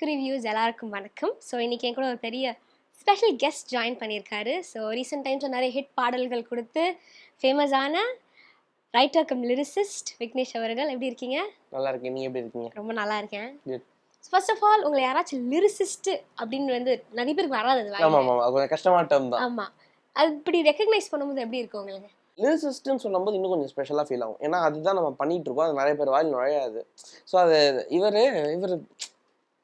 Book reviews எல்லாருக்கும் வணக்கம். So இன்னைக்கு என் கூட ஒரு பெரிய ஸ்பெஷல் கெஸ்ட் ஜாயின் பண்ணியிருக்காரு. ஸோ ரீசெண்ட் டைம்ஸ் நிறைய ஹிட் பாடல்கள் கொடுத்து ஃபேமஸான ரைட்டர் கம் லிரிசிஸ்ட் விக்னேஷ் அவர்கள். எப்படி இருக்கீங்க? நல்லா இருக்கேன். நீங்க எப்படி இருக்கீங்க? ரொம்ப நல்லா இருக்கேன். ஃபர்ஸ்ட் ஆஃப் ஆல் உங்களை யாராச்சும் லிரிசிஸ்ட் அப்படின்னு வந்து நிறைய பேருக்கு வராது அது ஆமா வாயில. ஆமா அது கொஞ்சம் கஷ்டமான டேர்ம் தான். ஆமா. அது இப்படி ரெக்கக்னைஸ் பண்ணும்போது எப்படி இருக்கு உங்களுக்கு? லிரிசிஸ்ட்னு சொல்லும்போது இன்னும் கொஞ்சம் ஸ்பெஷலாக ஃபீல் ஆகும். ஏன்னா அதுதான் நம்ம பண்ணிட்டு இருக்கோம். அது நிறைய பேர் வாயில் நுழையாது. ஸோ அது இவர் இவர்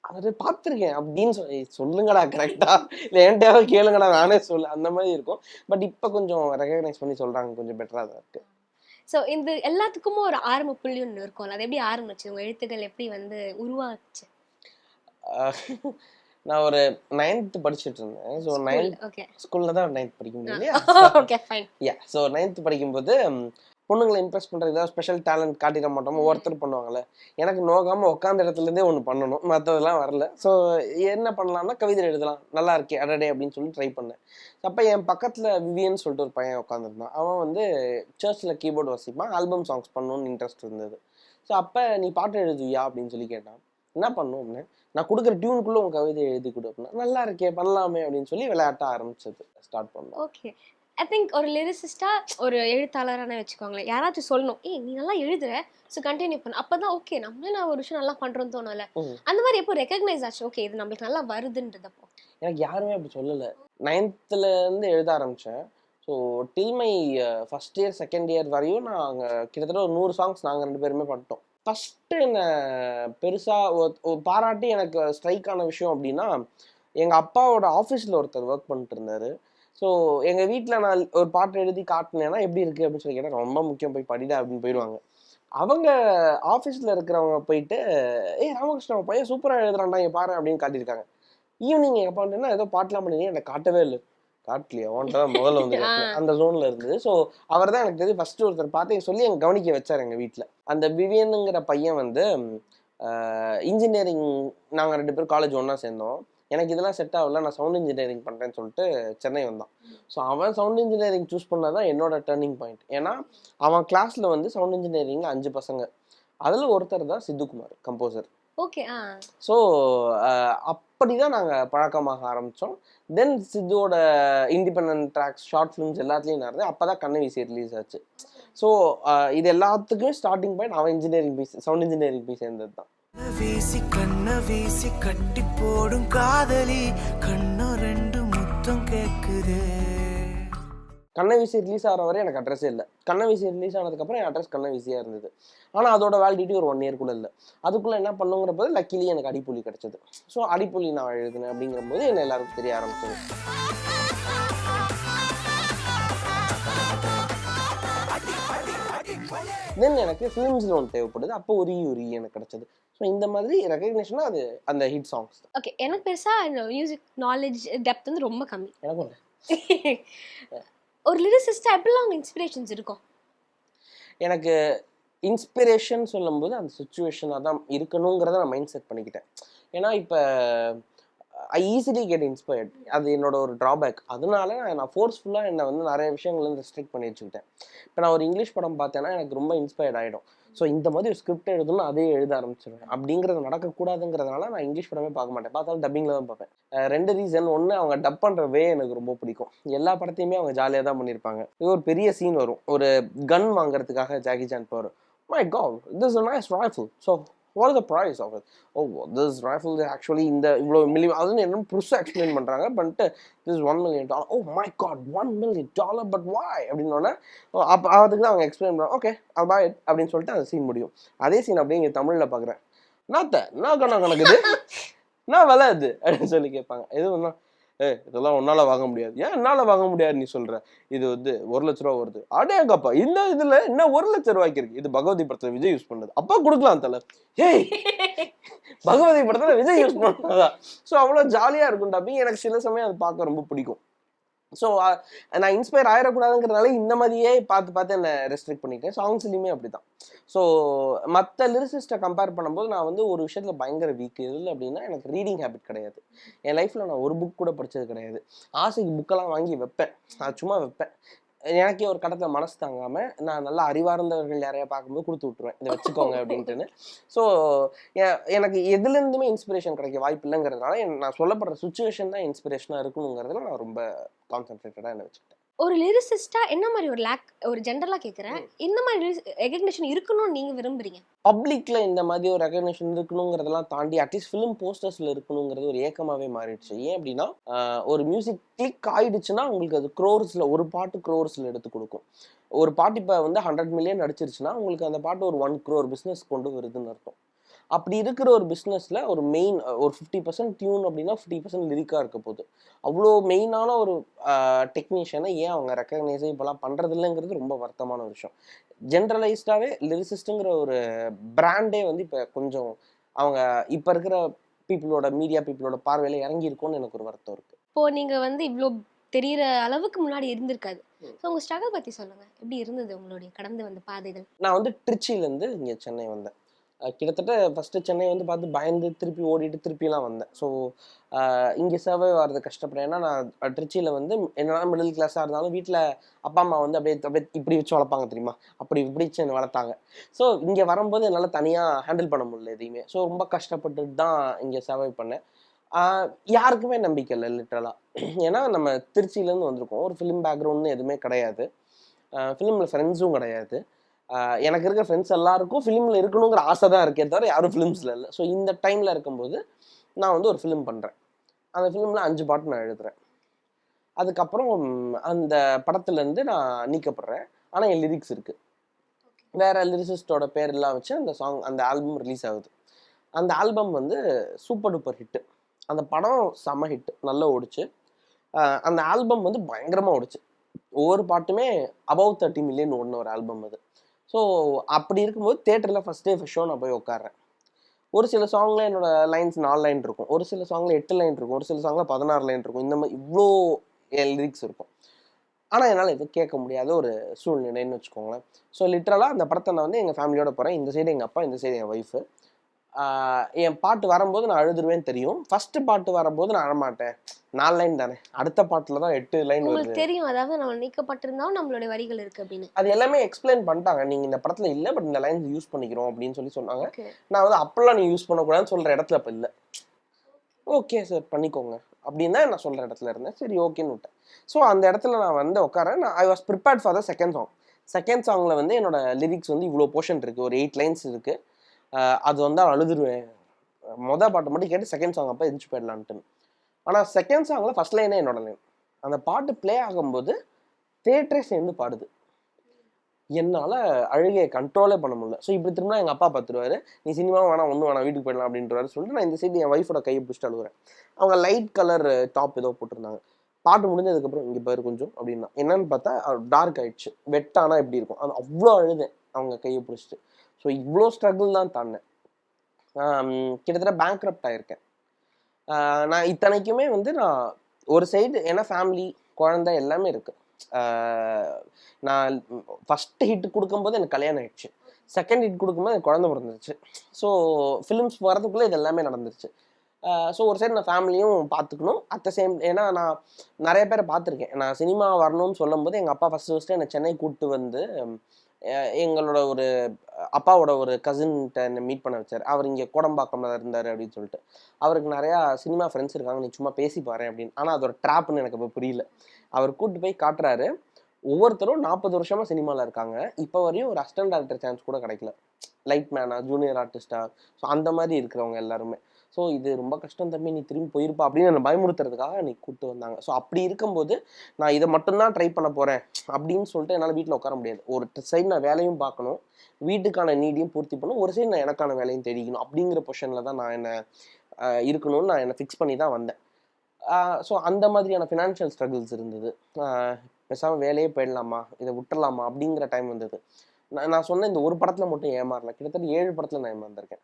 அவர் பார்த்துருக்கேன் அப்படின்னு சொல்லி சொல்லுங்கடா கரெக்டா இல்லை என்கிட்டயாவது கேளுங்கடா நானே சொல்ல அந்த மாதிரி இருக்கும். பட் இப்போ கொஞ்சம் ரெகக்னைஸ் பண்ணி சொல்றாங்க கொஞ்சம் பெட்டராக தான் இருக்கு. ஸோ இந்த எல்லாத்துக்குமே ஒரு ஆரம்ப புள்ளி ஒன்று இருக்கும்ல அது எப்படி ஆரம்பிச்சு? உங்க எழுத்துக்கள் எப்படி வந்து உருவாச்சு? நான் ஒரு நைன்த் படிச்சுட்டு இருந்தேன். ஸோ நைன்த் ஸ்கூல்ல தான் நைன்த் படிக்க முடியும் இல்லையா? Okay fine yeah so ninth படிக்கும்போது பொண்ணுங்களை இம்ப்ரெஸ் பண்ணுறது ஏதாவது ஸ்பெஷல் டேலண்ட் காட்டிட மாட்டோம். ஒவ்வொருத்தர் பண்ணுவாங்கல்ல. எனக்கு நோகாமல் உட்காந்த இடத்துலேருந்தே ஒன்று பண்ணணும். மற்றதெல்லாம் வரல. ஸோ என்ன பண்ணலாம்னா கவிதை எழுதலாம். நல்லா இருக்கே அடடே அப்படின்னு சொல்லி ட்ரை பண்ணேன். அப்போ என் பக்கத்தில் விவியன் சொல்லிட்டு ஒரு பையன் உட்காந்துருந்தான் அவன் வந்து சர்ச்சில் கீபோர்டு வாசிப்பான். ஆல்பம் சாங்ஸ் பண்ணணும்னு இன்ட்ரெஸ்ட் இருந்தது. ஸோ அப்போ நீ பாட்டு எழுதுவியா அப்படின்னு சொல்லி கேட்டான். என்ன பண்ணும் அப்படின்னு நான் கொடுக்குற டியூனுக்குள்ளே உன் கவிதை எழுதி கொடு அப்படின்னா நல்லா இருக்கே பண்ணலாமே அப்படின்னு சொல்லி விளையாட்ட ஆரம்பிச்சது. ஸ்டார்ட் பண்ணோம். ஓகே ஐ திங்க் ஒரு லிரிசிஸ்டா ஒரு எழுத்தாளரான வச்சுக்கோங்களேன். யாராச்சும் சொல்லணும் ஏய் நீ நல்லா எழுதுற ஸோ கண்டினியூ பண்ணு. அப்பதான் ஓகே நம்மளே நான் ஒரு விஷயம் நல்லா பண்றோம்னு தோணும்ல. ம். அந்த மாதிரி எப்போ ரெக்கக்னைஸ் ஆச்சு? ஓகே இது நம்மளுக்கு நல்லா வருதுன்றதப்போ எனக்கு யாருமே அப்படி சொல்லலை. நைன்த்துல இருந்து எழுத ஆரம்பித்தேன் so till my first year second year வரையும் நாங்கள் கிட்டத்தட்ட ஒரு நூறு சாங்ஸ் நாங்கள் ரெண்டு பேருமே பண்ணிட்டோம். ஃபஸ்ட்டு என்ன பெருசாக பாராட்டி எனக்கு ஸ்ட்ரைக் ஆன விஷயம் அப்படின்னா எங்கள் அப்பாவோட ஆஃபீஸில் ஒருத்தர் ஒர்க் பண்ணிட்டு இருந்தார். ஸோ எங்கள் வீட்டில் நான் ஒரு பாட்டு எழுதி காட்டினேன்னா எப்படி இருக்குது அப்படின்னு சொல்லி கேட்டால் ரொம்ப முக்கியம் போய் படிடா அப்படின்னு போயிடுவாங்க. அவங்க ஆஃபீஸில் இருக்கிறவங்க போயிட்டு ஏய் ராமகிருஷ்ணன் உன் பையன் சூப்பராக எழுதுறான்டா இங்க பாரு அப்படின்னு காட்டியிருக்காங்க. ஈவினிங் எங்கள் வந்துட்டுனா ஏதோ பாட்டெலாம் பண்ணி எனக்கு காட்டவே இல்லை. காட்டலையா? உன்ட்ட தான் முதல்ல வந்து. அந்த ஜோனில் இருந்தது ஸோ அவர் தான் எனக்கு தெரியும் ஃபர்ஸ்ட் ஒருத்தர் பார்த்து சொல்லி எங்க கவனிக்க வச்சார் எங்கள் வீட்டில் அந்த விவியனுங்கிற பையன் வந்து இன்ஜினியரிங் நாங்கள் ரெண்டு பேரும் காலேஜ் ஒன்றா சேர்ந்தோம். எனக்கு இதெல்லாம் செட் ஆகல நான் சவுண்ட் இன்ஜினியரிங் பண்ணுறேன்னு சொல்லிட்டு சென்னை வந்தான். ஸோ அவன் சவுண்ட் இன்ஜினியரிங் சூஸ் பண்ணதான் என்னோட டேர்னிங் பாயிண்ட் ஏன்னா அவன் கிளாஸில் வந்து சவுண்ட் இன்ஜினியரிங் அஞ்சு பசங்க. அதில் ஒருத்தர் தான் சித்துக்குமார் கம்போசர் ஓகே ஸோ அப்படி தான் நாங்கள் பழக்கமாக ஆரம்பித்தோம் தென் சித்துவோட இண்டிபெண்ட் ட்ராக்ஸ் ஷார்ட் ஃபிலிம்ஸ் எல்லாத்துலேயும் நடந்தது. அப்போ தான் கண்ண வீசி ரிலீஸ் ஆச்சு. ஸோ இது எல்லாத்துக்குமே ஸ்டார்டிங் பாயிண்ட் அவன் இன்ஜினியரிங் போய் சவுண்ட் இன்ஜினியரிங் போய் சேர்ந்தது தான் வீசி கண்ண வீசி கட்டி போடும் காதலி. கண்ணு ரெண்டு முத்தம் கேக்குது. கண்ண வீசி ரிலீஸ் ஆகிற வரை எனக்கு அட்ரஸே இல்லை. கண்ண வீசி ரிலீஸ் ஆனதுக்கப்புறம் என் அட்ரஸ் கண்ண வீசியாக இருந்தது. ஆனால் அதோட வேலிடிட்டி ஒரு ஒன் இயர்க்குள்ளே இல்லை. அதுக்குள்ளே என்ன பண்ணுங்கிற போது லக்கிலி எனக்கு அடிப்புலி கிடச்சது. ஸோ அடிப்புலி நான் எழுதினேன் அப்படிங்கிற போது என்ன எல்லாருக்கும் தெரிய ஆரம்பிச்சது. தென் எனக்கு ஃபிலிம்ஸ் லோன் தேவைப்படுது. அப்போ ஒரு ஈ ஒரு e எனக்கு கிடச்சது. ஸோ இந்த மாதிரி ரெகக்னேஷனாக அது அந்த ஹிட் சாங்ஸ் ஓகே எனக்கு பெருசா இந்த மியூசிக் நாலேஜ் டெப்த் வந்து ரொம்ப கம்மி. எனக்கு ஒரு லிரிசிஸ்டா எப்படிலாம் அவங்க இன்ஸ்பிரேஷன்ஸ் இருக்கும்? எனக்கு இன்ஸ்பிரேஷன் சொல்லும்போது அந்த சுச்சுவேஷனாக தான் இருக்கணுங்கிறத நான் மைண்ட் செட் பண்ணிக்கிட்டேன். ஏன்னா இப்போ ஐ ஈஸிலி கெட் இன்ஸ்பயர்ட் அது என்னோட ஒரு ட்ராபேக் அதனால நான் ஃபோர்ஸ்ஃபுல்லாக என்னை வந்து நிறைய விஷயங்கள் ரெஸ்ட்ரிக்ட் பண்ணி வச்சுக்கிட்டேன். இப்போ நான் ஒரு இங்கிலீஷ் படம் பார்த்தேன்னா எனக்கு ரொம்ப இன்ஸ்பயர்ட் ஆகிடும் ஸோ இந்த மாதிரி ஒரு ஸ்கிரிப்ட் எழுதணும் அதே எழுத ஆரம்பிச்சிருவேன். அப்படிங்கிறது நடக்கக்கூடாதுங்கிறதுனால நான் இங்கிலீஷ் படமே பார்க்க மாட்டேன். பார்த்தாலும் டப்பிங்கில் தான் பார்ப்பேன். ரெண்டு ரீசன் ஒன்று அவங்க டப் பண்ணுற வே எனக்கு ரொம்ப பிடிக்கும். எல்லா படத்தையுமே அவங்க ஜாலியாக தான் பண்ணியிருப்பாங்க. இது ஒரு பெரிய சீன் வரும். ஒரு கன் வாங்குறதுக்காக ஜாக்கி ஜான் போகிறோம் my god this a nice rifle. So for the price of oh this oh actually இந்த இவ்வளோ மில்லியன் அதுன்னு என்ன புதுசாக எக்ஸ்பிளைன் பண்ணுறாங்க but this one million dollar oh my god one million dollar but why அப்படின்னோடனே அப்போ அதுக்கு தான் அவங்க எக்ஸ்பிளைன் பண்ணுறாங்க ஓகே அது பாய் அப்படின்னு சொல்லிட்டு அந்த சீன் முடியும் அதே சீன் அப்படியே இங்கே தமிழில் பார்க்குறேன் நாத்த நான் கணக்கு கணக்குது நான் விலை அப்படின்னு சொல்லி கேட்பாங்க எது ஒன்றா ஏ இதெல்லாம் உன்னால் வாங்க முடியாது. ஏன் என்னால் வாங்க முடியாது நீ சொல்கிற இது வந்து ஒரு லட்ச ரூபா வருது. அடேங்கப்பா இந்த இதில் என்ன ஒரு லட்ச ரூபாய்க்கு இருக்கு? இது பகவதி படத்தில் விஜய் யூஸ் பண்ணது. அப்பா கொடுக்கலாம் தலை. ஏய் பகவதி படத்தில் விஜய் யூஸ் பண்ணதா? ஸோ அவ்வளோ ஜாலியாக இருக்கும் டப்பிங் எனக்கு சில சமயம் அது பார்க்க ரொம்ப பிடிக்கும். ஸோ uh, நான் இன்ஸ்பயர் ஆயிடக்கூடாதுங்கிறதுனால இந்த மாதிரியே பார்த்து பார்த்து என்னை ரெஸ்ட்ரிக்ட் பண்ணிட்டேன். சாங்ஸ்லையுமே அப்படி தான் ஸோ மற்ற லிரிசிஸ்ட்டை கம்பேர் பண்ணும்போது நான் வந்து ஒரு விஷயத்தில் பயங்கர வீக் எதில் அப்படின்னா எனக்கு ரீடிங் ஹேபிட் கிடையாது. என் லைஃப்பில் நான் ஒரு புக் கூட படித்தது கிடையாது. ஆசைக்கு புக்கெல்லாம் வாங்கி வைப்பேன். நான் சும்மா வைப்பேன். எனக்கே ஒரு கடத்தில் மனசு தாங்காம நான் நல்லா அறிவார்ந்தவர்கள் யாரையா பார்க்கும்போது கொடுத்து விட்டுருவேன். இதை வச்சுக்கோங்க அப்படின்ட்டுன்னு. ஸோ எனக்கு எதுலேருந்துமே இன்ஸ்பிரேஷன் கிடைக்க வாய்ப்பு இல்லைங்கிறதுனால நான் சொல்லப்படுற சுச்சுவேஷன் தான் இன்ஸ்பிரேஷனாக இருக்கணுங்கிறதுல நான் ரொம்ப கான்சென்ட்ரேட்டடாக என்ன வச்சுக்கிட்டேன். ஒரு லிரிசிஸ்டா என்ன மாதிரி ஒரு லேக் ஒரு ஜென்ரலா கேக்குறேன். இந்த மாதிரி ரெகக்னிஷன் இருக்கணும்னு நீங்க விரும்புறீங்க? பப்ளிக்ல இந்த மாதிரி ஒரு ரெகக்னிஷன் இருக்கணுங்கிறதெல்லாம் தாண்டி அட்லீஸ்ட் ஃபிலிம் போஸ்டர்ஸ்ல இருக்கணுங்கிறது ஒரு ஏக்கமாவே மாறிடுச்சு. ஏன் அப்படின்னா ஒரு மியூசிக் கிளிக் ஆயிடுச்சுன்னா உங்களுக்கு அது க்ரோர்ஸ்ல ஒரு பாட்டு க்ரோர்ஸ்ல எடுத்து கொடுக்கும். ஒரு பாட்டு இப்போ வந்து ஹண்ட்ரட் மில்லியன் அடிச்சிருச்சுன்னா உங்களுக்கு அந்த பாட்டு ஒரு ஒன் க்ரோர் பிஸ்னஸ் கொண்டு வருதுன்னு அர்த்தம். அப்படி இருக்கிற ஒரு பிஸ்னஸில் ஒரு மெயின் ஒரு ஃபிஃப்டி பர்சன்ட் டியூன் அப்படின்னா ஃபிஃப்டி பர்சன்ட் லிரிக்காக இருக்க போகுது. அவ்வளோ மெயினான ஒரு டெக்னீஷியனை ஏன் அவங்க ரெக்கக்னைஸே இப்போலாம் பண்ணுறது இல்லைங்கிறது ரொம்ப வருத்தமான விஷயம். ஜென்ரலைஸ்டாகவே லிரிசிஸ்ட்டுங்கிற ஒரு பிராண்டே வந்து இப்போ கொஞ்சம் அவங்க இப்போ இருக்கிற பீப்புளோட மீடியா பீப்புளோட பார்வையில் இறங்கி இருக்கும்னு எனக்கு ஒரு வருத்தம் இருக்குது இப்போ நீங்க வந்து இவ்ளோ தெரியற அளவுக்கு முன்னாடி இருந்திருக்காது. ஸோ உங்க ஸ்ட்ரகிள் பத்தி சொல்லுங்க. எப்படி இருந்தது உங்களுடைய கடந்து வந்த பாதைகள்? நான் வந்து திருச்சியிலேருந்து இங்கே சென்னை வந்தேன். கிட்டத்தட்ட ஃபஸ்ட்டு சென்னை வந்து பார்த்து பயந்து திருப்பி ஓடிட்டு திருப்பிலாம் வந்தேன். ஸோ இங்கே சர்வை வர்றது கஷ்டப்படுறேன். ஏன்னா நான் திருச்சியில் வந்து என்னன்னா மிடில் கிளாஸாக இருந்தாலும் வீட்டில் அப்பா அம்மா வந்து அப்படியே அப்படியே இப்படி வச்சு வளர்ப்பாங்க தெரியுமா? அப்படி இப்படி வச்சு என்னை வளர்த்தாங்க. ஸோ இங்கே வரும்போது என்னால் தனியாக ஹேண்டில் பண்ண முடியல எதையுமே. ஸோ ரொம்ப கஷ்டப்பட்டுட்டு தான் இங்கே சர்வை பண்ணேன். யாருக்குமே நம்பிக்கை இல்லை லிட்ரலாக ஏன்னா நம்ம திருச்சியிலேருந்து வந்திருக்கோம். ஒரு ஃபிலிம் பேக்ரவுண்ட்னு எதுவுமே கிடையாது. ஃபிலிமில் ஃப்ரெண்ட்ஸும் கிடையாது. எனக்கு இருக்கிற ஃப்ரெண்ட்ஸ் எல்லாருக்கும் ஃபிலிமில் இருக்கணுங்கிற ஆசை தான் இருக்கே தவிர யாரும் ஃபிலிம்ஸில் இல்லை. ஸோ இந்த டைமில் இருக்கும்போது நான் வந்து ஒரு ஃபிலிம் பண்ணுறேன் அந்த ஃபிலிமில் அஞ்சு பாட்டு நான் எழுதுறேன். அதுக்கப்புறம் அந்த படத்துலேருந்து நான் நீக்கப்படுறேன். ஆனால் என் லிரிக்ஸ் இருக்குது வேற லிரிசிஸ்டோட பேரெல்லாம் வச்சு அந்த சாங் அந்த ஆல்பம் ரிலீஸ் ஆகுது. அந்த ஆல்பம் வந்து சூப்பர் டூப்பர் ஹிட்டு அந்த படம் செம ஹிட் நல்லா ஓடிச்சு. அந்த ஆல்பம் வந்து பயங்கரமாக ஓடிச்சு. ஒவ்வொரு பாட்டுமே அபவ் தேர்ட்டி மில்லியன் ஓடின ஒரு ஆல்பம் அது. ஸோ அப்படி இருக்கும்போது தேட்டரில் ஃபஸ்ட் டே ஃபஸ்ட் ஷோ நான் போய் உட்காறேன் ஒரு சில சாங்கில் என்னோட லைன்ஸ் நாலு லைன் இருக்கும். ஒரு சில சாங்ல எட்டு லைன் இருக்கும். ஒரு சில சாங்ல பதினாறு லைன் இருக்கும். இந்த மாதிரி இவ்வளோ லிரிக்ஸ் இருக்கும். ஆனால் என்னால் எதுவும் கேட்க முடியாத ஒரு சூழ்நிலைன்னு வச்சுக்கோங்களேன். ஸோ லிட்ரலாக அந்த படத்தை நான் வந்து எங்கள் ஃபேமிலியோட போகிறேன் இந்த சைடு எங்கள் அப்பா இந்த சைடு என் ஒய்ஃபு என் பாட்டு வரும்போது நான் அழுதுருவேன்னு தெரியும். ஃபர்ஸ்ட் பாட்டு வரும்போது நான் அழமாட்டேன். நாலு லைன் தானே. அடுத்த பாட்டில் தான் எட்டு லைன் உங்களுக்கு தெரியும் அதாவது நம்ம நீக்கப்பட்டிருந்தாலும் நம்மளுடைய வரிகள் இருக்கு அப்படின்னு. அது எல்லாமே எக்ஸ்பிளைன் பண்ணிட்டாங்க. நீங்கள் இந்த படத்தில் இல்லை பட் இந்த லைன்ஸ் யூஸ் பண்ணிக்கிறோம் அப்படின்னு சொல்லி சொன்னாங்க. நான் வந்து அப்பெல்லாம் நீ யூஸ் பண்ணக்கூடாதுன்னு சொல்கிற இடத்துல இப்போ இல்லை. ஓகே சார் பண்ணிக்கோங்க. அப்படின்னு தான் நான் சொல்கிற இடத்துல இருந்தேன். சரி ஓகேன்னு விட்டேன். ஸோ அந்த இடத்துல நான் வந்து உட்காரேன் நான் I was prepared for the second song second song வந்து என்னோட லிரிக்ஸ் வந்து இவ்வளோ போர்ஷன் இருக்குது ஒரு எயிட் லைன்ஸ் இருக்குது அது வந்து அவன் அழுதுருவேன். மொதல் பாட்டை மட்டும் கேட்டு செகண்ட் சாங் அப்போ எந்திரிச்சு போயிடலான்ட்டு ஆனால் செகண்ட் சாங்கில் ஃபர்ஸ்ட் லைனே என்னோட லைன் அந்த பாட்டு ப்ளே ஆகும்போது தேட்டரே சேர்ந்து பாடுது. என்னால் அழுகையை கண்ட்ரோலே பண்ண முடியல. ஸோ இப்படி திரும்ப எங்கள் அப்பா பார்த்துருவாரு நீ சினிமா வேணாம் ஒன்றும் வேணாம் வீட்டுக்கு போயிடலாம் அப்படின்றவாரு சொல்லிட்டு நான் இந்த சைடு என் ஒய்ஃபோட கையை பிடிச்சிட்டு அழுகுறேன் அவங்க லைட் கலர் டாப் ஏதோ போட்டிருந்தாங்க. பாட்டு முடிஞ்சதுக்கப்புறம் இங்கே பாரு கொஞ்சம் அப்படின்னா. என்னன்னு பார்த்தா டார்க் ஆயிடுச்சு. வெட்டானா எப்படி இருக்கும்? அது அவ்வளோ அழுதேன். அவங்க கையை பிடிச்சிட்டு. ஸோ இவ்வளோ ஸ்ட்ரகிள் தான் தாண்டேன் கிட்டத்தட்ட பேங்க்ரப்ட் ஆயிருக்கேன். ஆகிருக்கேன் நான் இத்தனைக்குமே வந்து நான் ஒரு சைடு ஏன்னா ஃபேமிலி குழந்த எல்லாமே இருக்குது நான் ஃபர்ஸ்ட் ஹிட் கொடுக்கும்போது எனக்கு கல்யாணம் ஆயிடுச்சு. செகண்ட் ஹிட் கொடுக்கும்போது எனக்கு குழந்தை பிறந்துருச்சு. ஸோ ஃபிலிம்ஸ் வரதுக்குள்ளே இது எல்லாமே நடந்துருச்சு. ஸோ ஒரு சைடு நான் ஃபேமிலியும் பார்த்துக்கணும். அட் த சேம் ஏன்னா நான் நிறைய பேரை பார்த்துருக்கேன். நான் சினிமா வரணும்னு சொல்லும்போது எங்கள் அப்பா ஃபஸ்ட்டு ஃபஸ்ட்டு என்னை சென்னை கூப்பிட்டு வந்து எங்களோட ஒரு அப்பாவோட ஒரு கசின்கிட்ட என்னை மீட் பண்ண வச்சார். அவர் இங்கே கோடம்பாக்கம்ல இருந்தார் அப்படின்னு சொல்லிட்டு. அவருக்கு நிறையா சினிமா ஃப்ரெண்ட்ஸ் இருக்காங்க. நீ சும்மா பேசி பாரு அப்படின்னு. ஆனால் அதோட ட்ராப்னு எனக்கு இப்போ புரியல. அவர் கூப்பிட்டு போய் காட்டுறாரு. ஒவ்வொருத்தரும் நாற்பது வருஷமாக சினிமாவில் இருக்காங்க. இப்போ வரையும் ஒரு அசிஸ்டன்ட் டேரக்டர் சான்ஸ் கூட கிடைக்கல. லைட் மேனா ஜூனியர் ஆர்டிஸ்டா ஸோ அந்த மாதிரி இருக்கிறவங்க எல்லாருமே. ஸோ இது ரொம்ப கஷ்டம் தம்பி நீ திரும்பி போயிருப்பா அப்படின்னு என்னை பயமுறுத்துறதுக்காக நீ கூப்பிட்டு வந்தாங்க. ஸோ அப்படி இருக்கும்போது நான் இதை மட்டும்தான் ட்ரை பண்ண போகிறேன் அப்படின்னு சொல்லிட்டு என்னால் வீட்டில் உட்கார முடியாது. ஒரு சைடு நான் வேலையும் பார்க்கணும் வீட்டுக்கான நீடியும் பூர்த்தி பண்ணணும் ஒரு சைடு நான் எனக்கான வேலையும் தேடிக்கணும் அப்படிங்கிற பொஷனில் தான் நான் என்னை இருக்கணும்னு நான் என்னை ஃபிக்ஸ் பண்ணி தான் வந்தேன். ஸோ அந்த மாதிரியான ஃபினான்ஷியல் ஸ்ட்ரகிள்ஸ் இருந்தது. பேசாமல் வேலையே போயிடலாமா இதை விட்டுறலாமா அப்படிங்கிற டைம் வந்தது. நான் நான் சொன்ன இந்த ஒரு படத்தில் மட்டும் ஏமாறல. கிட்டத்தட்ட ஏழு படத்தில் நான் ஏமாந்துருக்கேன்.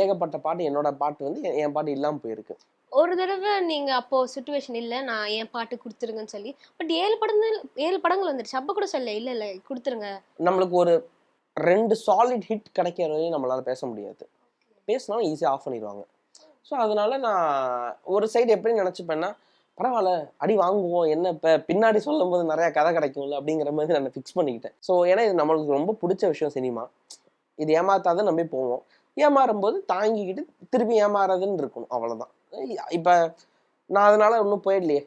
ஏகப்பட்ட பாட்டு என்னோட பாட்டு வந்து என் பாட்டு இல்லாமல் போயிருக்கு. ஒரு தடவை நீங்க அப்போ சுச்சுவேஷன் இல்ல நான் என் பாட்டு கொடுத்துருங்கன்னு சொல்லி பட் ஏழு படங்கள் ஏழு படங்கள் வந்துருச்சு. அப்ப கூட சொல்ல இல்ல இல்ல கொடுத்துருங்க. நம்மளுக்கு ஒரு ரெண்டு சாலிட் ஹிட் கிடைக்கிற வரையும் நம்மளால பேச முடியாது. பேசினாலும் ஈஸியாக ஆஃப் பண்ணிடுவாங்க. ஸோ அதனால நான் ஒரு சைடு எப்படி நினச்சிப்பேன்னா பரவாயில்ல அடி வாங்குவோம் என்ன இப்போ பின்னாடி சொல்லும்போது நிறைய கதை கிடைக்கும்ல அப்படிங்கிற மாதிரி நான் ஃபிக்ஸ் பண்ணிக்கிட்டேன். ஸோ ஏன்னா இது நம்மளுக்கு ரொம்ப பிடிச்ச விஷயம் சினிமா. இது ஏமாத்தாத நம்பி போவோம். ஏமாறும்போது தாங்கிக்கிட்டு திருப்பி ஏமாறாதுன்னு இருக்கணும். அவ்வளோதான் இப்போ நான் அதனால் இன்னும் போயிடலையே.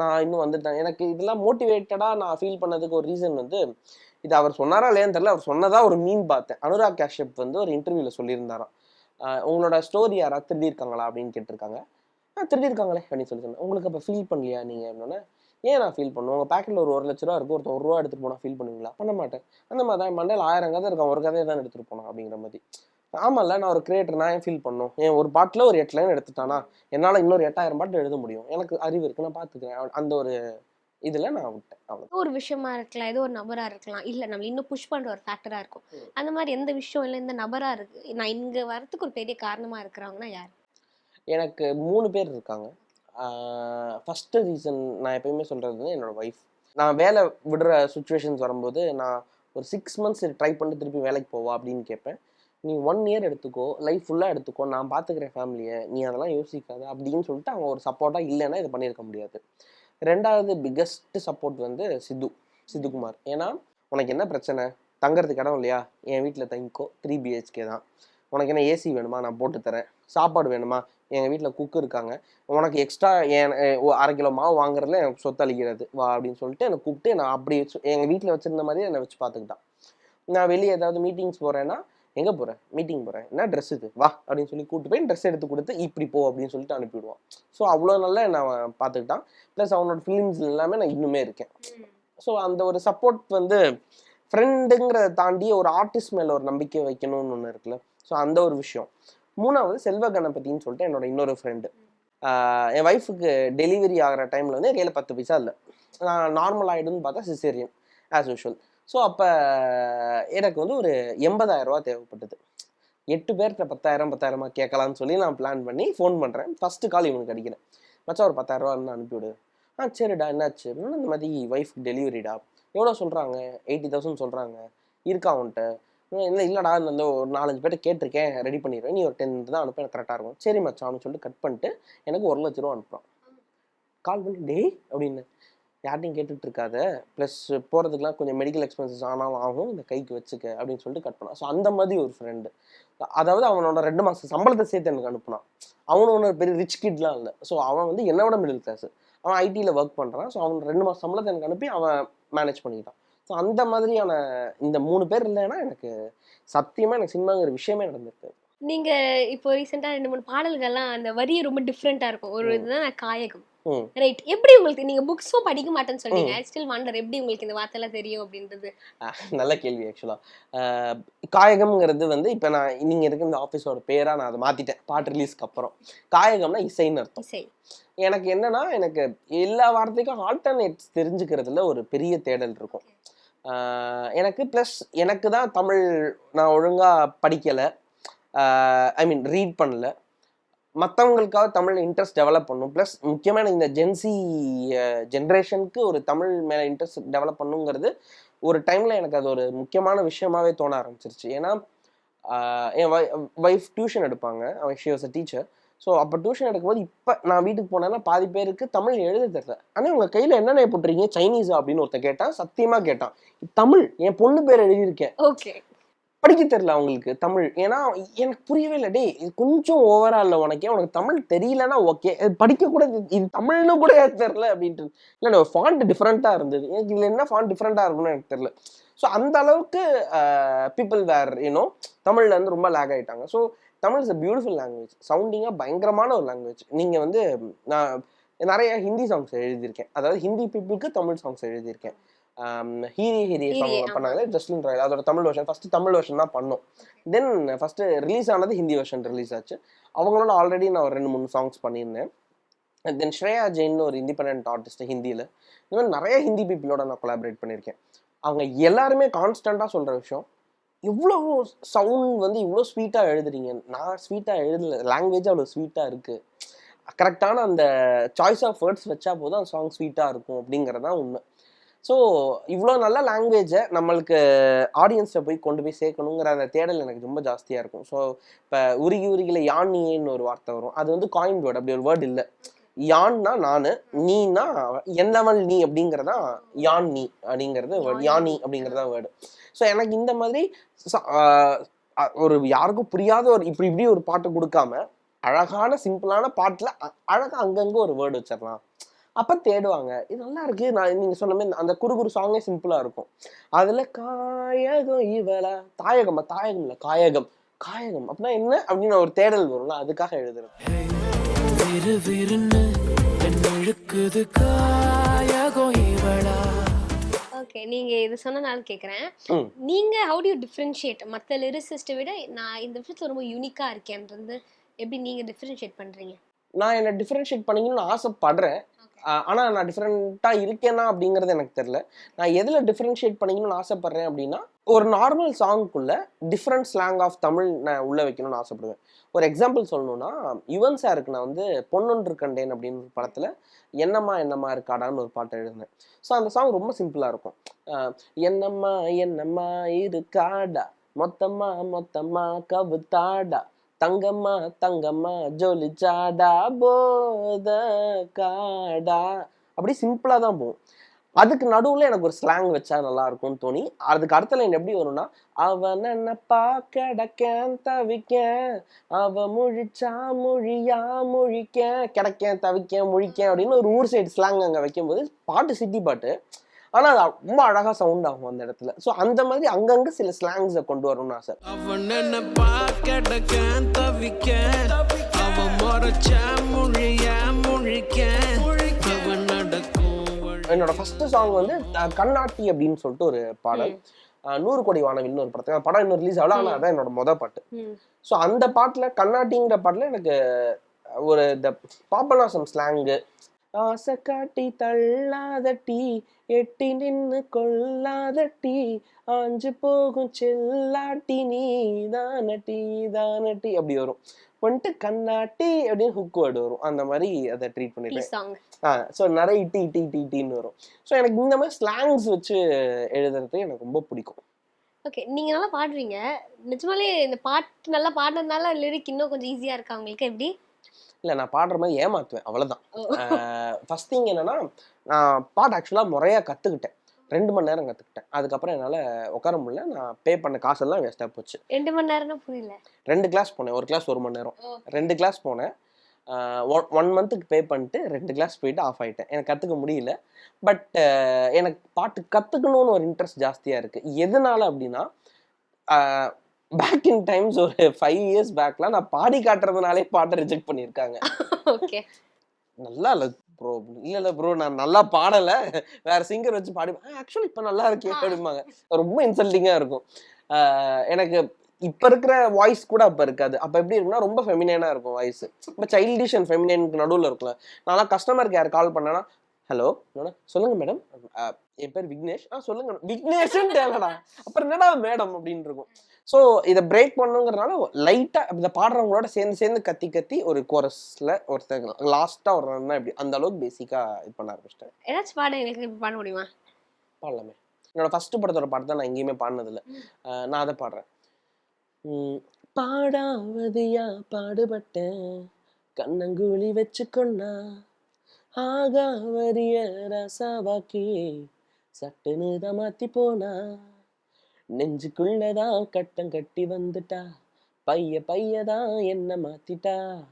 நான் இன்னும் வந்துட்டேன். எனக்கு இதெல்லாம் மோட்டிவேட்டடாக நான் ஃபீல் பண்ணதுக்கு ஒரு ரீசன் வந்து இது அவர் சொன்னாரா இல்லையான்னு தெரியல. அவர் சொன்னதாக ஒரு மீன் பார்த்தேன். அனுராக் காஷ்யப் வந்து ஒரு இன்டர்வியூவில் சொல்லியிருந்தாராம். உங்களோட ஸ்டோரி யாராவது திருடியிருக்காங்களா அப்படின்னு கேட்டிருக்காங்க. ஆ திருடியிருக்காங்களே அப்படின்னு சொல்லி சொன்னேன். உங்களுக்கு அப்போ ஃபீல் பண்ணலையா நீங்கள் அப்படின்னா ஏன் நான் ஃபீல் பண்ணுவோம் உங்கள் பேக்கெட்டில் ஒரு ஒரு லட்ச ரூபா இருக்கும் ஒருத்தர் ஒரு ரூபா எடுத்துகிட்டு போனால் ஃபீல் பண்ணுவீங்களா? பண்ண மாட்டேன். அந்த மாதிரி தான். மண்டையில் ஆயிரம் கதை இருக்கான் ஒரு கதையை தான் எடுத்துகிட்டு போனோம் அப்படிங்கிற மாதிரி. ஆமாம்ல நான் ஒரு கிரியேட்டர் நான் ஏன் ஃபீல் பண்ணும் ஏன் ஒரு பாட்டில் ஒரு எட்டு லைன் எடுத்துட்டானா? என்னால் இன்னொரு எட்டாயிரம் பாட்டு எழுத முடியும். எனக்கு அறிவு இருக்கு நான் பார்த்துக்கிறேன் அந்த ஒரு இதில் நான் விட்டேன் அவ்வளோ ஒரு விஷயமா இருக்கலாம் ஏதோ ஒரு நபரா இருக்கலாம். இல்ல நம்ம இன்னும் புஷ் பண்ற ஒரு ஃபேக்டரா இருக்கும். அந்த மாதிரி எந்த விஷயம் இல்ல இந்த நபரா இருக்கு. நான் இங்க வரதுக்கு ஒரு பெரிய காரணமா இருக்கிறவங்கன்னா யார்? எனக்கு மூணு பேர் இருக்காங்க. ஃபஸ்ட்டு ரீசன் நான் எப்பயுமே சொல்கிறது வந்து என்னோட ஒய்ஃப் நான் வேலை விடுற சுச்சுவேஷன்ஸ் வரும்போது நான் ஒரு சிக்ஸ் மந்த்ஸ் ட்ரை பண்ணி திருப்பி வேலைக்கு போவா அப்படின்னு கேட்பேன். நீ ஒன் இயர் எடுத்துக்கோ லைஃப் ஃபுல்லாக எடுத்துக்கோ நான் பார்த்துக்கிறேன் ஃபேமிலியை நீ அதெல்லாம் யோசிக்காத அப்படின்னு சொல்லிட்டு அவங்க ஒரு சப்போர்ட்டாக இல்லைன்னா இதை பண்ணியிருக்க முடியாது. ரெண்டாவது பிக்கஸ்ட் சப்போர்ட் வந்து சித்து சித்துக்குமார் ஏன்னா உனக்கு என்ன பிரச்சனை? தங்கறதுக்கு இடம் இல்லையா? என் வீட்டில் தங்கிக்கோ த்ரீ பிஹெச்கே தான். உனக்கு என்ன ஏசி வேணுமா? நான் போட்டு தரேன். சாப்பாடு வேணுமா? எங்கள் வீட்டில் குக்கு இருக்காங்க. உனக்கு எக்ஸ்ட்ரா என் அரை கிலோ மாவு வாங்குறதுல எனக்கு சொத்தளிக்கிறது. வா அப்படின்னு சொல்லிட்டு என்னை கூப்பிட்டு நான் அப்படி வச்சு எங்கள் வீட்டில் வச்சுருந்த மாதிரியே என்னை வச்சு பார்த்துக்கிட்டான் நான் வெளியே ஏதாவது மீட்டிங்ஸ் போகிறேன்னா எங்கே போகிறேன் மீட்டிங் போகிறேன் என்ன ட்ரெஸ் இது? வா அப்படின்னு சொல்லி கூட்டு போய் ட்ரெஸ் எடுத்து கொடுத்து இப்படி போ அப்படின்னு சொல்லிட்டு அனுப்பிவிடுவான் ஸோ அவ்வளோ நல்லா நான் பார்த்துக்கிட்டான். ப்ளஸ் அவனோட ஃபிலிம்ஸ் எல்லாமே நான் இன்னுமே இருக்கேன். ஸோ அந்த ஒரு சப்போர்ட் வந்து ஃப்ரெண்டுங்கிறத தாண்டி ஒரு ஆர்டிஸ்ட் மேலே ஒரு நம்பிக்கை வைக்கணும்னு ஒன்று இருக்குல்ல. ஸோ அந்த ஒரு விஷயம். மூணாவது செல்வ கணபதின்னு சொல்லிட்டு என்னோட இன்னொரு ஃப்ரெண்டு என் ஒய்ஃபுக்கு டெலிவரி ஆகிற டைமில் வந்து கையில் பத்து பைசா இல்லை. நான் நார்மல் ஆகிடும்னு பார்த்தா சிசேரியன் ஆஸ் யூஷுவல் ஸோ அப்போ எனக்கு வந்து ஒரு எண்பதாயிரம் ரூபா தேவைப்பட்டது. எட்டு பேர்கிட்ட பத்தாயிரம் பத்தாயிரமா கேட்கலான்னு சொல்லி நான் பிளான் பண்ணி ஃபோன் பண்ணுறேன் ஃபஸ்ட்டு கால் இவனுக்கு அடிக்கிறேன். மச்சான் ஒரு இருந்தா அனுப்பிவிடு. ஆ சரிடா என்னாச்சு? அப்படின்னா இந்த மாதிரி ஒய்ஃப்க்கு டெலிவரிடா எவ்வளோ சொல்கிறாங்க எயிட்டி தௌசண்ட் சொல்கிறாங்க இருக்கா அவன்கிட்ட இல்லை இல்லைடா இந்த ஒரு நாலஞ்சு பேர்ட்ட கேட்டிருக்கேன். ரெடி பண்ணிடுவேன் நீ ஒரு டென் தான் அனுப்ப எனக்கு கரெக்டாக இருக்கும். சரி மச்சான்னு சொல்லிட்டு கட் பண்ணிட்டு எனக்கு ஒரு லட்ச ரூபா அனுப்புகிறான் கால் பண்ணி டேய் அப்படின்னு. யார்ட்டையும் கேட்டுட்டு இருக்காத ப்ளஸ் போகிறதுக்குலாம் கொஞ்சம் மெடிக்கல் எக்ஸ்பென்சஸ் ஆனாலும் ஆகும். இந்த கைக்கு வச்சுக்க அப்படின்னு சொல்லிட்டு கட் பண்ணான் ஸோ அந்த மாதிரி ஒரு ஃப்ரெண்டு அதாவது அவனோட ரெண்டு மாதம் சம்பளத்தை சேர்த்து எனக்கு அனுப்புனான் அவனும் ஒன்று பெரிய ரிச் கிட்லாம் இல்லை. ஸோ அவன் வந்து என்னோட மிடில் கிளாஸ் அவன் ஐடியில் ஒர்க் பண்ணுறான் ஸோ அவன் ரெண்டு மாதம் சம்பளத்தை எனக்கு அனுப்பி அவன் மேனேஜ் பண்ணிக்கிட்டான். ஸோ அந்த மாதிரியான இந்த மூணு பேர் இல்லைன்னா எனக்கு சத்தியமாக எனக்கு சினிமாங்கிற விஷயமே நடந்திருக்கு. நீங்க இப்போ ரீசெண்டா ரெண்டு மூணு பாடல்கள்லாம் அந்த வரி ரொம்ப டிஃப்ரெண்டா இருக்கும். ஒரு. இதுதான் காயகம். ரைட் எப்படி உங்களுக்கு நீங்க புக்ஸும் படிக்க மாட்டேன்னு சொன்னீங்க ஸ்டில் வண்டர் எப்படி உங்களுக்கு இந்த வார்த்தைலாம் தெரியும் அப்படின்றது. நல்ல கேள்வி ஆக்சுவலாக காயகம்ங்கிறது வந்து இப்போ நான் நீங்கள் இருக்க இந்த ஆஃபீஸோட பேராக நான் அதை மாற்றிட்டேன் பாட்டு ரிலீஸ்க்கு அப்புறம். காயகம்னா இசைன்னு அர்த்தம். இசை. எனக்கு என்னன்னா எனக்கு எல்லா வார்த்தைக்கும் ஆல்டர்னேட்ஸ் தெரிஞ்சுக்கிறதுல ஒரு பெரிய தேடல் இருக்கும். எனக்கு ப்ளஸ் எனக்கு தான் தமிழ் நான் ஒழுங்காக படிக்கலை. ஐ மீன் ரீட் பண்ணல. மற்றவங்களுக்காக தமிழ் இன்ட்ரெஸ்ட் டெவலப் பண்ணும். ப்ளஸ் முக்கியமான இந்த ஜென்சி ஜென்ரேஷனுக்கு ஒரு தமிழ் மேலே இன்ட்ரெஸ்ட் டெவலப் பண்ணுங்கிறது ஒரு டைமில் எனக்கு அது ஒரு முக்கியமான விஷயமாவே தோண ஆரம்பிச்சிருச்சு. ஏன்னா என் ஒய்ஃப் டியூஷன் எடுப்பாங்க. அவன் she was a teacher so அப்போ டியூஷன் எடுக்கும்போது இப்போ நான் வீட்டுக்கு போனேன்னா பாதி பேருக்கு தமிழ் எழுத தெரியல. ஆனால் உங்கள் கையில் என்னென்ன போட்டுருக்கீங்க? சைனீஸா அப்படின்னு ஒருத்தன் கேட்டான். சத்தியமாக கேட்டான். தமிழ். என் பொண்ணு பேர் எழுதியிருக்கேன். ஓகே படிக்க தெரில அவங்களுக்கு தமிழ். ஏன்னா எனக்கு புரியவே இல்லை. டேய் இது கொஞ்சம் ஓவரா இல்லை உனக்கே உனக்கு தமிழ் தெரியலன்னா ஓகே. படிக்க கூட இது- தமிழ்னு கூட தெரில அப்படின்ட்டு. இல்லை ஃபாண்ட் டிஃப்ரெண்ட்டாக இருந்தது. எனக்கு இதில் என்ன ஃபாண்ட் டிஃப்ரெண்ட்டாக இருக்கும்னு எனக்கு தெரில ஸோ அந்த அளவுக்கு பீப்புள் வேர் யூனோ தமிழ்ல இருந்து ரொம்ப லேக் ஆகிட்டாங்க so Tamil is a beautiful language சவுண்டிங்காக பயங்கரமான ஒரு லாங்குவேஜ் நீங்கள் வந்து நான் நிறைய ஹிந்தி சாங்ஸ் எழுதியிருக்கேன். அதாவது ஹிந்தி பீப்புளுக்கு தமிழ் சாங்ஸ் எழுதியிருக்கேன். ஹீரி ஹீரி சாங் ஆமா. பண்ணாங்களே ஜஸ்டின் ராயல் அதோட Tamil version first Tamil version தான் பண்ணோம். தென் ஃபர்ஸ்ட் ரிலீஸ் ஆனது ஹிந்தி வெர்ஷன் ரிலீஸ் ஆச்சு. அவங்களோட ஆல்ரெடி நான் ஒரு ரெண்டு மூணு சாங்ஸ் பண்ணியிருந்தேன். தென் ஸ்ரேயா ஜெயின் ஒரு இண்டிபெண்ட் ஆர்டிஸ்ட் ஹிந்தியில். மாதிரி நிறைய ஹிந்தி பீப்புளோட நான் கொலாபரேட் பண்ணியிருக்கேன். அவங்க எல்லாருமே கான்ஸ்டண்ட்டாக சொல்கிற விஷயம் இவ்வளோ சவுண்ட் வந்து இவ்வளோ ஸ்வீட்டாக எழுதுறீங்க. நான் ஸ்வீட்டாக எழுதல. லாங்குவேஜ் அவ்வளோ ஸ்வீட்டாக இருக்குது கரெக்டான அந்த சாய்ஸ் ஆஃப் வேர்ட்ஸ் வச்சா போதும் அந்த சாங் ஸ்வீட்டாக இருக்கும். அப்படிங்கிறது தான் உண்மை. ஸோ இவ்வளோ நல்ல லாங்குவேஜை நம்மளுக்கு ஆடியன்ஸில் போய் கொண்டு போய் சேர்க்கணுங்கிற அந்த தேடல் எனக்கு ரொம்ப ஜாஸ்தியாக இருக்கும். ஸோ இப்போ உருகி உருகில யானின்னு ஒரு வார்த்தை வரும். அது வந்து காயின் வேர்டு அப்படி ஒரு வேர்டு இல்லை. யான்னா நானு நீனா. என்னவள் நீ அப்படிங்கறதா யான் நீ அப்படிங்கிறது word. யானி அப்படிங்கறதா வேர்டு ஸோ எனக்கு இந்த மாதிரி ஒரு யாருக்கும் புரியாத ஒரு இப்படி இப்படி ஒரு பாட்டு கொடுக்காம அழகான சிம்பிளான பாட்டுல அ- அழகா அங்கங்க ஒரு வேர்டு வச்சிடலாம் அப்ப தேடுவாங்க. இது நல்லா இருக்கு. நான் நீங்க சொன்ன மாதிரி அந்த குறு குறு சாங்கே சிம்பிளா இருக்கும். அதுல காயகம் இவளா? தாயகமா? தாயகம் இல்ல காயகம். காயகம். அப்படின்னா என்ன? அப்படின்னு ஒரு தேடல் வரும்ல அதுக்காக எழுதுறேன் ஓகே நீங்க இது சொன்னனால கேக்குறேன். நீங்க ஹவு டு டிஃபரன்ஷியேட் மத்த லிரிசிஸ்ட்டை விட நான் இந்த விஷயத்துல ரொம்ப யூனிக்கா இருக்கேன்றது எப்படி நீங்க டிஃபரன்ஷியேட் பண்றீங்க? நான் என்ன டிஃபரன்ஷியேட் பண்ணிக்கணும்னு ஆசைப்படுறேன். ஆனால் நான் டிஃப்ரெண்ட்டாக இருக்கேனா அப்படிங்கிறது எனக்கு தெரியல. நான் எதில் டிஃப்ரென்ஷியேட் பண்ணிக்கணும்னு ஆசைப்பட்றேன் அப்படின்னா ஒரு நார்மல் சாங்குக்குள்ளே டிஃப்ரெண்ட் ஸ்லாங் ஆஃப் தமிழ் நான் உள்ளே வைக்கணும்னு ஆசைப்படுவேன். ஒரு எக்ஸாம்பிள் சொல்லணும்னா யுவன் சாருக்கு நான் வந்து பொன்னொன்று கண்டேன் அப்படின்னு ஒரு படத்தில் என்னம்மா என்னம்மா இருக்காடான்னு ஒரு பாட்டு எழுதினேன். ஸோ அந்த சாங் ரொம்ப சிம்பிளாக இருக்கும். என்னம்மா என்னம்மா இருக்காடா? மொத்தமா மொத்தமா கவுத்தாடா? தங்கம்மா தங்கம்மா ஜொலிச்சாடா போத காடா. அப்படி சிம்பிளா தான் போகும். அதுக்கு நடுவுல எனக்கு ஒரு ஸ்லாங் வச்சா நல்லா இருக்கும்னு தோணி. அதுக்கு அடுத்த லைன் எப்படி வரும்னா அவன் என்ன கிடக்கேன் தவிக்கேன். அவ முழிச்சா மொழியா முழிக்க கிடக்கேன் தவிக்கேன் முழிக்கேன் அப்படின்னு ஒரு ஊர் சைடு ஸ்லாங் அங்க வைக்கும்போது பாட்டு சிட்டி பாட்டு ஆனா அது ரொம்ப அழகா சவுண்ட் ஆகும் அந்த இடத்துல. ஸோ அந்த மாதிரி அங்கங்க சில ஸ்லாங்ஸை கொண்டு வரணும்னு ஆசை என்னோட ஃபர்ஸ்ட் சாங் வந்து கண்ணாட்டி அப்படின்னு சொல்லிட்டு ஒரு பாடல். நூறு கோடி வானவில்னு ஒரு படத்துக்கு படம் இன்னும் ரிலீஸ் ஆகல ஆனால் அதான் என்னோட மொதல் பாட்டு. ஸோ அந்த பாட்டுல கண்ணாட்டிங்கிற பாட்டுல எனக்கு ஒரு இந்த பாப்பநாசம் ஸ்லாங்கு ஆசை காட்டி தள்ளாத டீ எட்டி நின்னு கொள்ளாத டீ ஆஞ்சு போகும் செல்லாட்டி நீ தானட்டி தானட்டி அப்படி வரும். வந்துட்டு கண்ணாட்டி அப்படின்னு ஹுக் வேர்டு வரும். அந்த மாதிரி அதை ட்ரீட் சாங் ஆ ஸோ நிறைய இட்டி இட்டி இட்டி இட்டின்னு வரும். ஸோ எனக்கு இந்த மாதிரி ஸ்லாங்ஸ் வச்சு எழுதுறது எனக்கு ரொம்ப பிடிக்கும். ஓகே நீங்க நல்லா பாடுறீங்க. நிஜமாலே இந்த பாட்டு நல்லா பாடுனதுனால லிரிக் இன்னும் கொஞ்சம் ஈஸியா இருக்கா உங்களுக்கு? எப்படி? இல்லை நான் பாடுற மாதிரி ஏமாத்துவேன். அவ்வளோதான் ஓ. ஃபர்ஸ்ட் திங் என்னன்னா நான் பாட்டு ஆக்சுவலாக முறையாக கற்றுக்கிட்டேன் ரெண்டு மணி நேரம் கற்றுக்கிட்டேன் அதுக்கப்புறம் என்னால் உட்கார முடியல. நான் பே பண்ண காசெல்லாம் வேஸ்ட்டாக போச்சு. ரெண்டு மணி நேரம்னா புரியல. ரெண்டு கிளாஸ் போனேன். ஒரு கிளாஸ் ஒரு மணி நேரம். ரெண்டு கிளாஸ் போனேன். ஒன் ஒன் மந்த்துக்கு பே பண்ணிட்டு ரெண்டு கிளாஸ் போயிட்டு ஆஃப் ஆயிட்டேன். எனக்கு கற்றுக்க முடியல. பட் எனக்கு பாட்டு கற்றுக்கணும்னு ஒரு இன்ட்ரெஸ்ட் ஜாஸ்தியாக இருக்குது எதனால அப்படின்னா பேக் இன் டைம்ஸ் ஒரு ஃபைவ் இயர்ஸ் பேக்லாம் நான் பாடி காட்டுறதுனாலே பாட்டை ரிஜெக்ட் பண்ணியிருக்காங்க. ஓகே நல்லா இல்லை ப்ரோ இல்லை இல்லை ப்ரோ நான் நல்லா பாடலை. வேற சிங்கர் வச்சு பாடி ஆக்சுவலி இப்போ நல்லா இருக்கே அப்படிம்பாங்க. ரொம்ப இன்சல்ட்டிங்காக இருக்கும். எனக்கு இப்போ இருக்கிற வாய்ஸ் கூட அப்போ இருக்காது. அப்போ எப்படி இருக்குன்னா ரொம்ப ஃபெமினைனாக இருக்கும் வாய்ஸ் ரொம்ப சைல்டிஷ் அண்ட் ஃபெமினைனுக்கு நடுவில் இருக்கும்ல. நான்லாம் கஸ்டமர் கேர் கால் பண்ணேன்னா ஹலோ? சொல்லுங்க மேடம் என் பேர் விக்னேஷ். ஆ சொல்லுங்க விக்னேஷ்ன்னு தேவைடா அப்புறம் என்னடா மேடம் அப்படின்னு இருக்கும். ஸோ இதை பிரேக் பண்ணுங்கிறதுனால லைட்டாக இதை பாடுறவங்களோட சேர்ந்து சேர்ந்து கத்தி கத்தி ஒரு கோரஸில் ஒருத்தங்க லாஸ்ட்டாக ஒரு ரன்னா இப்படி அந்த அளவுக்கு பேசிக்காக இது பண்ண ஆரம்பிச்சிட்டேன் ஏதாச்சும் பாட இப்ப பாட முடியுமா? பாடலாமே. என்னோட ஃபர்ஸ்ட் படத்தோட பாட்டு தான் நான் எங்கேயுமே பாடினதில்ல. நான் அதை பாடுறேன். உம், பாடாவதியா பாடுபட்டேன். கண்ணங்குழி வச்சுக்கொண்டா ஆகா வரிய ரசாவாக்கி சட்டுன்னு தான் மாத்தி போனா. நெஞ்சுக்குள்ளதான் கட்டம் கட்டி வந்துட்டா. பைய பையதான் என்ன மாத்திட்டா.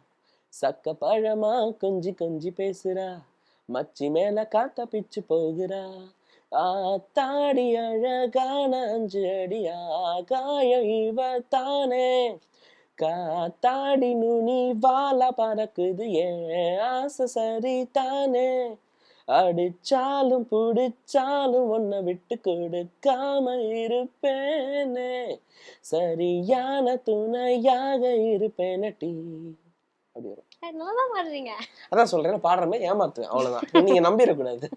சக்க பழமா கொஞ்சி கொஞ்சி பேசுறா. மச்சி மேல காக்க பிச்சு போகிறா. ஆத்தாடி அழகான அஞ்சு அடியா காயம் இவ தானே. காத்தாடி நுனி வாழ பறக்குது. ஏன் ஆசை சரி தானே அடிச்சாலும் புடிச்சாலும் உன்னை விட்டு கொடுக்காம இருப்பேனே. சரியான துணையாக இருப்பேனட்டி அப்படி வரும். அதான் சொல்றேன் பாடுற மாதிரி ஏமாத்துவேன் அவ்வளவுதான். நீங்க நம்பிடக்கூடாது.